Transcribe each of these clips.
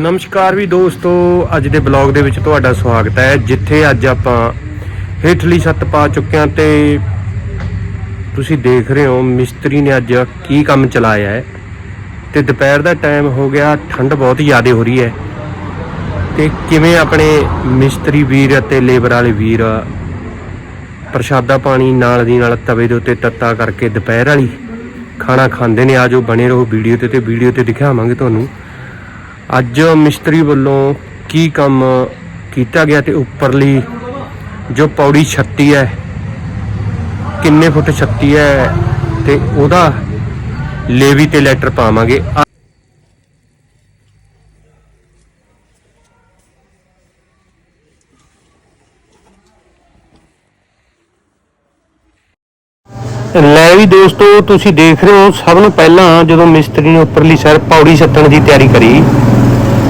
ਨਮਸਕਾਰ ਵੀ ਦੋਸਤੋ, ਅੱਜ ਦੇ ਬਲੌਗ ਦੇ ਵਿੱਚ ਤੁਹਾਡਾ ਸਵਾਗਤ ਹੈ, ਜਿੱਥੇ ਅੱਜ ਆਪਾਂ ਹੇਠਲੀ ਛੱਤ ਪਾ ਚੁੱਕੇ ਹਾਂ ਤੇ ਤੁਸੀਂ ਦੇਖ ਰਹੇ ਹੋ, ਮਿਸਤਰੀ ਨੇ ਅੱਜ ਕੀ ਕੰਮ ਚਲਾਇਆ ਹੈ। ਤੇ ਦੁਪਹਿਰ ਦਾ ਟਾਈਮ ਹੋ ਗਿਆ, ਠੰਡ ਬਹੁਤ ਜ਼ਿਆਦਾ ਹੋ ਰਹੀ ਹੈ। ਤੇ ਕਿਵੇਂ ਆਪਣੇ ਮਿਸਤਰੀ ਵੀਰ ਅਤੇ ਲੇਬਰ ਵਾਲੇ ਵੀਰ ਪ੍ਰਸ਼ਾਦਾ ਪਾਣੀ ਨਾਲ ਦੀ ਨਾਲ ਤਵੇ ਦੇ ਉੱਤੇ ਤੱਤਾ ਕਰਕੇ ਦੁਪਹਿਰ ਵਾਲੀ ਖਾਣਾ ਖਾਂਦੇ ਨੇ ਆਜੋ ਬਣੇ ਰਹੋ ਵੀਡੀਓ ਤੇ ਤੇ ਵੀਡੀਓ ਤੇ ਦਿਖਾਵਾਂਗੇ ਤੁਹਾਨੂੰ। ਅੱਜ ਮਿਸਤਰੀ ਵੱਲੋਂ ਕੀ ਕੰਮ ਕੀਤਾ ਗਿਆ ਤੇ ਉੱਪਰਲੀ ਜੋ ਪੌੜੀ ਛੱਤੀ ਹੈ, ਕਿੰਨੇ ਫੁੱਟ ਛੱਤੀ ਹੈ ਤੇ ਉਹਦਾ ਲੇਵੀ ਤੇ ਲੈਟਰ ਪਾਵਾਂਗੇ ਆ- ਲੈ ਵੀ ਦੋਸਤੋ, ਤੁਸੀਂ ਦੇਖ ਰਹੇ ਹੋ ਸਭ ਨੂੰ ਪਹਿਲਾਂ ਜਦੋਂ ਮਿਸਤਰੀ ਨੇ ਉੱਪਰਲੀ ਸਾਈਡ ਪੌੜੀ ਛੱਤਣ ਦੀ ਤਿਆਰੀ ਕਰੀ,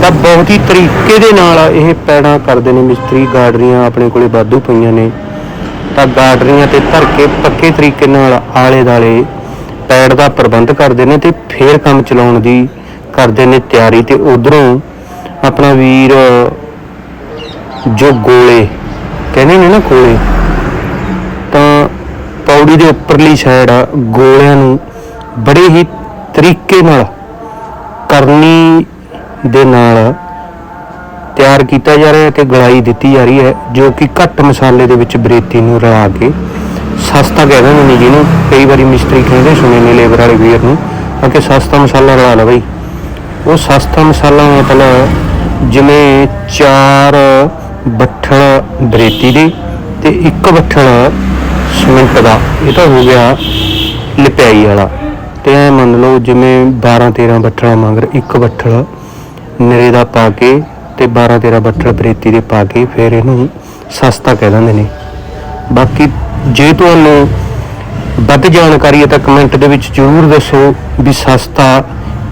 ਤਾਂ ਬਹੁਤ ਹੀ ਤਰੀਕੇ ਦੇ ਨਾਲ ਇਹ ਪੈੜਾਂ ਕਰਦੇ ਨੇ ਮਿਸਤਰੀ, ਗਾਡਰੀਆਂ ਆਪਣੇ ਕੋਲੇ ਵਾਧੂ ਪਈਆਂ ਨੇ। ਤਾਂ ਗਾਡਰੀਆਂ ਤੇ ਧਰ ਕੇ ਪੱਕੇ ਤਰੀਕੇ ਨਾਲ ਆਲੇ ਦਾਲੇ ਪੈੜ ਦਾ ਪ੍ਰਬੰਧ ਕਰਦੇ ਨੇ ਤੇ ਫੇਰ ਕੰਮ ਚਲਾਉਣ ਦੀ ਕਰਦੇ ਨੇ ਤਿਆਰੀ ਤੇ ਉਧਰੋਂ ਆਪਣਾ ਵੀਰ ਜੋ ਗੋਲੇ, ਕਹਿੰਦੇ ਨੇ ਨਾ ਗੋਲੇ ਪੌੜੀ ਦੇ ਉੱਪਰਲੀ ਸਾਈਡ ਗੋਲਿਆਂ ਨੂੰ ਬੜੇ ਹੀ ਤਰੀਕੇ ਨਾਲ ਕਰਨੀ ਦੇ ਨਾਲ ਤਿਆਰ ਕੀਤਾ ਜਾ ਰਿਹਾ ਹੈ ਤੇ ਗਲਾਈ ਦਿੱਤੀ ਜਾ ਰਹੀ ਹੈ, ਜੋ ਕਿ ਘੱਟ ਮਸਾਲੇ ਦੇ ਵਿੱਚ ਬਰੇਤੀ ਨੂੰ ਰਲਾ ਕੇ ਸਸਤਾ ਕਹਿ ਦਿੰਦੇ ਨੇ ਜਿਹਨੂੰ ਕਈ ਵਾਰੀ ਮਿਸਤਰੀ ਕਹਿੰਦੇ ਸੁਣੇ ਨੇ ਲੇਬਰ ਵਾਲੇ ਵੀਰ ਨੂੰ ਕਿ ਸਸਤਾ ਮਸਾਲਾ ਰਲਾ ਲੈ ਬਈ। ਉਹ ਸਸਤਾ ਮਸਾਲਾ ਮਤਲਬ ਜਿਵੇਂ ਚਾਰ ਬੱਠਲ ਬਰੇਤੀ ਦੇ ਤੇ ਇੱਕ ਬੱਠਲ ਸੀਮੈਂਟ ਦਾ, ਇਹ ਤਾਂ ਹੋ ਗਿਆ ਲਿਪਾਈ ਵਾਲਾ। ਤੇ ਐ ਮੰਨ ਲਓ ਜਿਵੇਂ 12 13 ਬੱਠਲਾਂ ਮੰਗਰ ਇੱਕ ਬੱਠਲ ਨਿਰੇ ਦਾ ਪਾ ਕੇ ਤੇ 12 13 ਬੱਠਲ ਬਰੇਤੀ ਦੇ ਪਾ ਕੇ ਫਿਰ ਇਹਨੂੰ ਸਸਤਾ ਕਹਿ ਦਿੰਦੇ ਨੇ। ਬਾਕੀ ਜੇ ਤੁਹਾਨੂੰ ਵੱਧ ਜਾਣਕਾਰੀ ਹੈ ਤਾਂ ਕਮੈਂਟ ਦੇ ਵਿੱਚ ਜ਼ਰੂਰ ਦੱਸੋ ਵੀ ਸਸਤਾ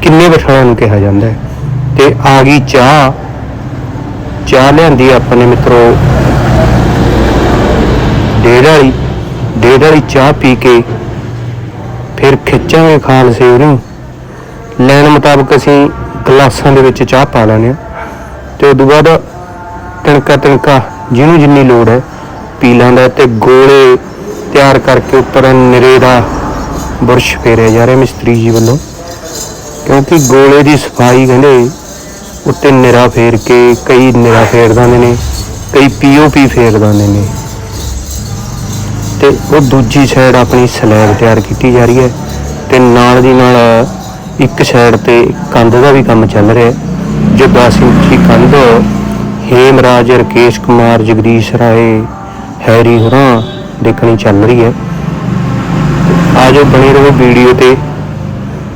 ਕਿੰਨੇ ਬੱਠਲਾਂ ਨੂੰ ਕਿਹਾ ਜਾਂਦਾ ਹੈ। ਤੇ ਆ ਗਈ ਚਾਹ। ਚਾਹ ਲਿਆਂਦੀ ਆਪਣੇ ਨੇ ਮਿੱਤਰੋ। ਡੇਢ ਵਾਲੀ। ਡੇਢ ਵਾਲੀ ਚਾਹ ਪੀ ਕੇ ਫਿਰ ਖਿੱਚਾਂਗੇ ਖਾਲਸੇ ਉਹਨੂੰ ਲੈਣ ਮੁਤਾਬਕ ਅਸੀਂ ਗਲਾਸਾਂ ਦੇ ਵਿੱਚ ਚਾਹ ਪਾ ਲੈਣੇ ਆ ਤੇ ਉਦੋਂ ਬਾਅਦ ਤਿਣਕਾ ਤਿਣਕਾ ਜਿਹਨੂੰ ਜਿੰਨੀ ਲੋੜ ਹੈ ਪੀ ਲੈਂਦਾ ਤੇ ਗੋਲੇ ਤਿਆਰ ਕਰਕੇ ਉੱਪਰ ਨਿਰੇ ਦਾ ਬੁਰਸ਼ ਫੇਰਿਆ ਜਾ ਰਿਹਾ ਮਿਸਤਰੀ ਜੀ ਵੱਲੋਂ। ਕਿਉਂਕਿ ਗੋਲੇ ਦੀ ਸਫ਼ਾਈ ਕਹਿੰਦੇ ਉੱਤੇ ਨਿਰਾ ਫੇਰ ਕੇ ਕਈ ਨਿਰਾ ਫੇਰ ਦਿੰਦੇ ਨੇ, ਕਈ ਪੀਓਪੀ ਫੇਰ ਦਿੰਦੇ ਨੇ। ਤੇ ਉਹ ਦੂਜੀ ਸਾਈਡ ਆਪਣੀ ਸਲੈਬ ਤਿਆਰ ਕੀਤੀ ਜਾ ਰਹੀ ਹੈ ਤੇ ਨਾਲ ਦੀ ਨਾਲ ਇੱਕ ਸਾਈਡ ਤੇ ਕੰਧ ਦਾ ਵੀ ਕੰਮ ਚੱਲ ਰਿਹਾ ਹੈ ਜੋ 10 ਇੰਚੀ ਕੰਧ ਹੇਮਰਾਜ ਰਕੇਸ਼ ਕੁਮਾਰ ਜਗਦੀਸ਼ ਰਾਏ ਹੈਰੀ ਹੋਰਾਂ ਦੇਖਣੀ ਚੱਲ ਰਹੀ ਹੈ ਆਜੋ ਬਣੇ ਰਹੋ ਵੀਡੀਓ ਤੇ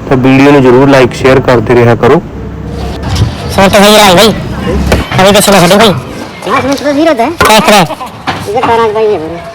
ਤਾਂ ਵੀਡੀਓ ਨੂੰ ਜਰੂਰ ਲਾਈਕ ਸ਼ੇਅਰ ਕਰਦੇ ਰਿਹਾ ਕਰੋ सोच तो वही रहा भाई अभी तो सुनो हटो भाई क्लास में तो जीरो है देख रहे इधर तारा भाई है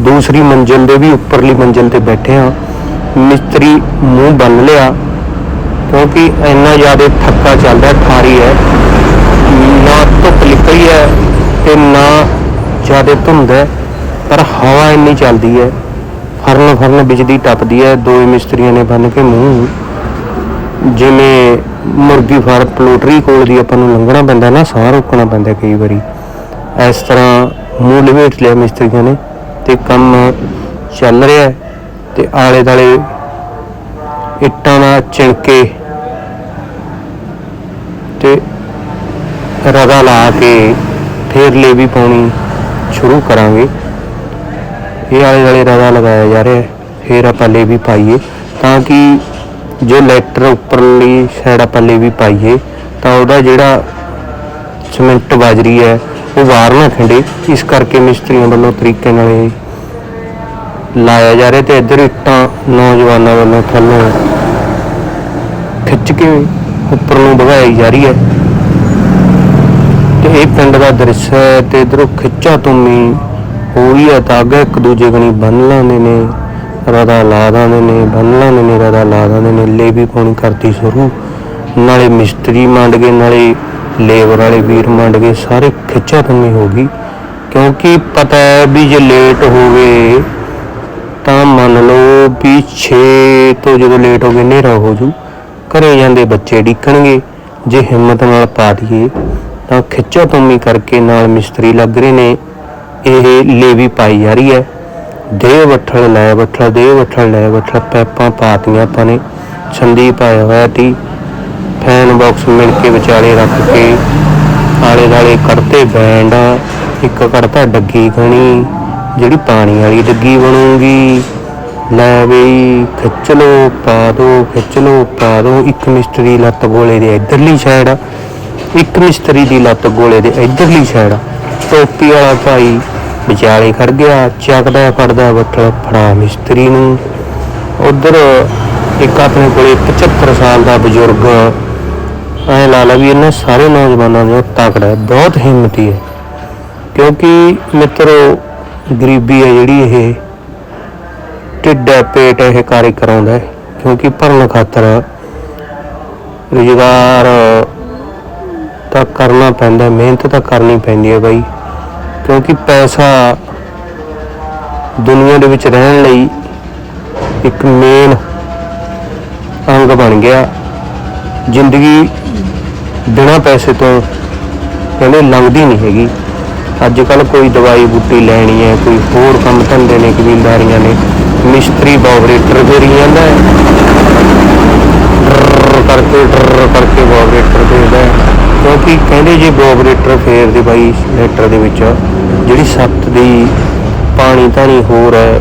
ਦੂਸਰੀ ਮੰਜ਼ਿਲ ਦੇ ਵੀ ਉੱਪਰਲੀ ਮੰਜ਼ਿਲ ਤੇ ਬੈਠੇ ਆ ਮਿਸਤਰੀ ਮੂੰਹ ਬੰਨ ਲਿਆ, ਕਿਉਂਕਿ ਇੰਨਾ ਜ਼ਿਆਦਾ ਥੱਕਾ ਚੱਲਦਾ ਠਾਰੀ ਹੈ। ਨਾ ਧੁੱਪ ਨਿਕਲੀ ਹੈ ਤੇ ਨਾ ਜ਼ਿਆਦਾ ਧੁੰਦ ਹੈ, ਪਰ ਹਵਾ ਇੰਨੀ ਚੱਲਦੀ ਹੈ। ਫਰਨ ਫਰਨ ਬਿਜਲੀ ਟੱਪਦੀ ਹੈ, ਦੋ ਮਿਸਤਰੀਆਂ ਨੇ ਬੰਨ ਕੇ ਮੂੰਹ। ਜਿਵੇਂ ਮੁਰਗੀ ਫਾਰਮ ਪਲੋਟਰੀ ਕੋਲ ਦੀ ਆਪਾਂ ਨੂੰ ਲੰਘਣਾ ਪੈਂਦਾ ਨਾ, ਸਾਹ ਰੋਕਣਾ ਪੈਂਦਾ ਕਈ ਵਾਰੀ। ਇਸ ਤਰ੍ਹਾਂ ਮੂੰਹ ਲਿਵੇਟ ਲਿਆ ਮਿਸਤਰੀਆਂ ਨੇ। ਤੇ ਕੰਮ ਚੱਲ ਰਿਹਾ ਹੈ ਤੇ ਆਲੇ ਦਾਲੇ ਇੱਟਾਂ ਨਾਲ ਚਿਣਕੇ ਤੇ ਰਗਾ ਲਾ ਕੇ ਫੇਰ ਲੇਵੀ ਪਾਉਣੀ ਸ਼ੁਰੂ ਕਰਾਂਗੇ। ਇਹ ਆਲੇ ਦਾਲੇ ਰਗਾ ਲਗਾਇਆ ਜਾ ਰਿਹਾ ਹੈ ਫੇਰ ਆਪਾਂ ਲੇਵੀ ਪਾਈਏ। ਤਾਂ ਕਿ ਜੋ ਲੈਟਰ ਉੱਪਰਲੀ ਸਾਈਡ ਆਪਾਂ ਲੇਵੀ ਪਾਈਏ, ਤਾਂ ਉਹਦਾ ਜਿਹੜਾ ਸੀਮੈਂਟ ਬਾਜਰੀ ਹੈ ਉਹ ਵਾਰ ਨਾ ਖੰਡੇ। ਇਸ ਕਰਕੇ ਮਿਸਤਰੀਆਂ ਵੱਲੋਂ ਤਰੀਕੇ ਨਾਲ ਇਹ ਲਾਇਆ ਜਾ ਰਿਹਾ ਤੇ ਇੱਧਰ ਇੱਟਾਂ ਨੌਜਵਾਨਾਂ ਵੱਲੋਂ ਥੱਲੋਂ ਖਿੱਚ ਕੇ ਉੱਪਰ ਨੂੰ ਵਗਾਈ ਜਾ ਰਹੀ ਹੈ। ਤੇ ਇਹ ਪਿੰਡ ਦਾ ਦ੍ਰਿਸ਼ ਹੈ ਤੇ ਇਧਰੋਂ ਖਿੱਚਾ ਤੁਮੀ ਹੋਈ ਹੈ ਤਾਂ ਅੱਗੇ ਇੱਕ ਦੂਜੇ ਕਣੀ ਬੰਨ ਲਾਉਂਦੇ ਨੇ, ਰਦਾ ਲਾ ਦਿੰਦੇ ਨੇ, ਬੰਨ ਲਾਉਂਦੇ ਨੇ, ਰਦਾ ਲਾ ਦਾਂਦੇ ਨੇ। ਲੇਬੀ ਪਾਉਣੀ ਕਰਤੀ ਸ਼ੁਰੂ। ਨਾਲੇ ਮਿਸਤਰੀ ਮੰਡ ਗਏ, ਨਾਲੇ ਲੇਬਰ ਵਾਲੇ ਵੀਰ ਮੰਡ ਗਏ ਸਾਰੇ ਖਿੱਚਾ ਤੁਮੀ ਹੋ ਗਈ। ਕਿਉਂਕਿ ਪਤਾ ਹੈ ਵੀ ਜੇ ਲੇਟ ਹੋ ਗਏ ਤਾਂ ਮੰਨ ਲਓ ਵੀ 6 ਤੋਂ ਜਦੋਂ ਲੇਟ ਹੋ ਗਏ ਹਨੇਰਾ ਹੋ ਜੂ ਘਰੇ ਜਾਂਦੇ ਬੱਚੇ ਡਿੱਕਣਗੇ ਜੇ ਹਿੰਮਤ ਨਾਲ ਪਾ ਦਈਏ ਤਾਂ ਖਿੱਚੋ ਤੁਮੀ ਕਰਕੇ ਨਾਲ ਮਿਸਤਰੀ ਲੱਗ ਰਹੇ ਨੇ। ਇਹ ਲੇਵੀ ਪਾਈ ਜਾ ਰਹੀ ਹੈ। ਦੇ ਵੱਠਲ, ਲੈ ਵੱਠਲ ਦੇ ਵੱਠਲ, ਲੈ ਵੱਠਲ, ਪੈਪਾਂ ਪਾਤੀਆਂ ਆਪਾਂ ਨੇ। ਸੰਦੀਪ ਆਇਆ ਹੋਇਆ ਤੀ ਫੈਨ ਬਾਕਸ ਮਿਲ ਕੇ ਵਿਚਾਲੇ ਰੱਖ ਕੇ ਆਲੇ ਦਾਲੇ ਕੱਢਤੇ ਬੈਂਡ ਇੱਕ ਕੱਢਤਾ ਡੱਗੀ ਖਣੀ, ਜਿਹੜੀ ਪਾਣੀ ਵਾਲੀ ਡੱਗੀ ਬਣੂਗੀ। ਲੈ ਬਈ, ਖਿੱਚ ਲੋ ਪਾ ਦੋ, ਖਿੱਚ ਲੋ ਪਾ ਦੋ। ਇੱਕ ਮਿਸਤਰੀ ਲੱਤ ਗੋਲੇ ਦੇ ਇਧਰਲੀ ਸਾਈਡ ਇੱਕ ਮਿਸਤਰੀ ਦੀ ਲੱਤ ਗੋਲੇ ਦੇ ਇਧਰਲੀ ਸਾਈਡ ਆ ਟੋਪੀ ਵਾਲਾ ਭਾਈ ਵਿਚਾਲੇ ਖੜ ਗਿਆ, ਚੱਕਦਾ ਫੜਦਾ ਬੱਠਲ ਫੜਾ ਮਿਸਤਰੀ ਨੂੰ। ਉਧਰ ਇੱਕ ਆਪਣੇ ਕੋਲੇ 75 ਸਾਲ ਦਾ ਬਜ਼ੁਰਗ ਐ ਲਾ ਲਾ ਵੀ ਇਹਨਾਂ ਸਾਰੇ ਨੌਜਵਾਨਾਂ ਦਾ ਤਕੜਾ ਹੈ, ਬਹੁਤ ਹਿੰਮਤੀ ਹੈ। ਕਿਉਂਕਿ ਮਿੱਤਰੋ, ਗਰੀਬੀ ਹੈ ਜਿਹੜੀ ਇਹ। ਢਿੱਡ ਪੇਟ ਇਹ ਕਾਰੇ ਕਰਾਉਂਦਾ ਹੈ। ਕਿਉਂਕਿ ਭਰਨ ਖਾਤਰ ਰੁਜ਼ਗਾਰ ਤਾਂ ਕਰਨਾ ਪੈਂਦਾ, ਮਿਹਨਤ ਤਾਂ ਕਰਨੀ ਪੈਂਦੀ ਹੈ ਬਾਈ। ਕਿਉਂਕਿ ਪੈਸਾ ਦੁਨੀਆ ਦੇ ਵਿੱਚ ਰਹਿਣ ਲਈ ਇੱਕ ਮੇਨ ਅੰਗ ਬਣ ਗਿਆ। ਜ਼ਿੰਦਗੀ ਬਿਨਾਂ ਪੈਸੇ ਤੋਂ ਕਹਿੰਦੇ ਲੰਘਦੀ ਨਹੀਂ ਹੈਗੀ। ਅੱਜ ਕੱਲ ਕੋਈ ਦਵਾਈ ਬੂਟੀ ਲੈਣੀ ਹੈ, ਕੋਈ ਹੋਰ ਕੰਮ ਧੰਦੇ ਨੇ, ਕਬੀਲਦਾਰੀਆਂ ਨੇ। ਮਿਸਤਰੀ ਬਾਬਰੇਟਰ ਫੇਰੀ ਜਾਂਦਾ ਹੈ। ਕਰਕੇ, ਡਰਰ ਕਰਕੇ ਬਾਬਰੇਟਰ ਫੇਰਦਾ ਕਿਉਂਕਿ ਕਹਿੰਦੇ ਜੇ ਬਾਬਰੇਟਰ ਫੇਰਦੇ ਬਾਈ ਲੈਟਰ ਦੇ ਵਿੱਚ, ਜਿਹੜੀ ਸੱਤ ਦੀ ਪਾਣੀ ਧਾਣੀ ਹੋਰ ਹੈ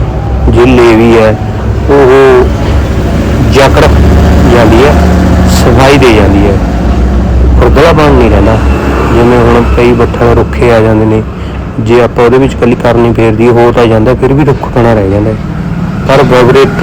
ਜਿੱਲੇ ਵੀ ਹੈ, ਉਹ ਜਕੜ ਜਾਂਦੀ ਹੈ। ਸਫ਼ਾਈ ਦੇ ਜਾਂਦੀ ਹੈ। ਖੁਰਦਲਾਪਣ ਨਹੀਂ ਰਹਿੰਦਾ। ਜਿਵੇਂ ਹੁਣ ਕਈ ਬੱਠਲ ਰੁੱਖੇ ਆ ਜਾਂਦੇ ਨੇ। ਜੇ ਆਪਾਂ ਉਹਦੇ ਵਿੱਚ ਕੱਲੀ ਕਰਨੀ ਫੇਰਦੀ ਹੋ ਤਾਂ ਜਾਂਦਾ, ਫਿਰ ਵੀ ਰੁੱਖ ਰੁੱਖਪਣਾ ਰਹਿ ਜਾਂਦਾ। ਪਰ ਬਾਬਰੇਟਰ